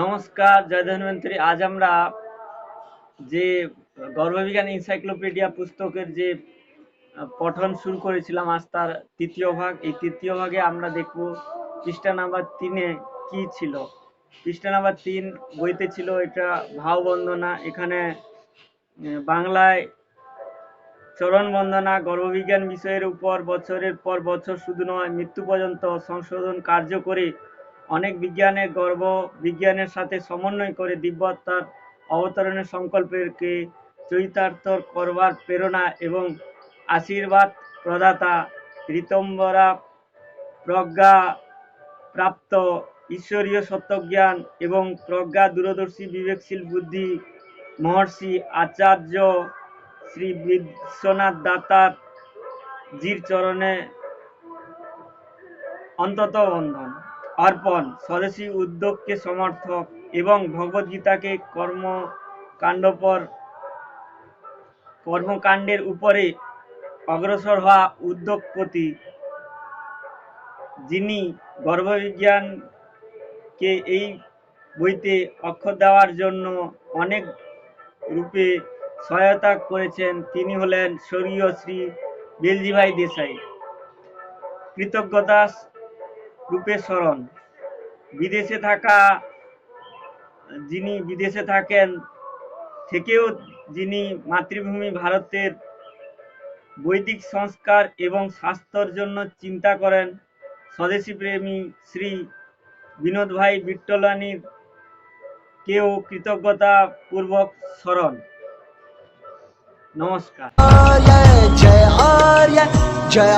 নমস্কার, জয় ধন্বন্তরী। আজ আমরা যে গর্ভবিজ্ঞান এনসাইক্লোপিডিয়া পুস্তকের যে পঠন শুরু করেছিলাম, আজ তার তৃতীয় ভাগ। এই তৃতীয় ভাগে আমরা দেখব পৃষ্ঠা নাম্বার তিনে কি ছিল। পৃষ্ঠা নাম্বার তিন বইতে ছিল এটা ভাব বন্দনা এখানে বাংলায় চরণ বন্দনা গর্ভবিজ্ঞান বিষয়ের উপর, বছরের পর বছর শুধু নয়, মৃত্যু পর্যন্ত সংশোধন কার্য করে অনেক বিজ্ঞানের গর্ব, বিজ্ঞানের সাথে সমন্বয় করে দিব্যত্তার অবতরণের সংকল্পকে চরিতার্থ করবার প্রেরণা এবং আশীর্বাদ প্রদাতা ঋতম্বরা প্রজ্ঞা প্রাপ্ত ঈশ্বরীয় সত্যজ্ঞান এবং প্রজ্ঞা দূরদর্শী বিবেকশীল বুদ্ধি মহর্ষি আচার্য শ্রী বিশ্বনাথ দাতার জির চরণে অন্তত বন্ধন। অর্পণ স্বদেশী উদ্যোগকে সমর্থক এবং ভগবদ্গীতাকে কর্মকাণ্ডপর কর্মকাণ্ডের উপরে অগ্রসর হওয়া উদ্যোগপতি যিনি গর্ভবিজ্ঞানকে এই বইতে অক্ষর দেওয়ার জন্য অনেক রূপে সহায়তা করেছেন, তিনি হলেন স্বর্গীয় শ্রী বেলজিভাই দেশাই। কৃতজ্ঞতা রূপে স্মরণ। বিদেশে থাকা যিনি বিদেশে থাকেন থেকেও যিনি মাতৃভূমি ভারতের বৈদিক সংস্কার এবং স্বাস্থ্যর জন্য চিন্তা করেন স্বদেশী প্রেমী শ্রী বিনোদ ভাই বিট্টলানির কৃতজ্ঞতা পূর্বক স্মরণ। নমস্কার। Arya, Jai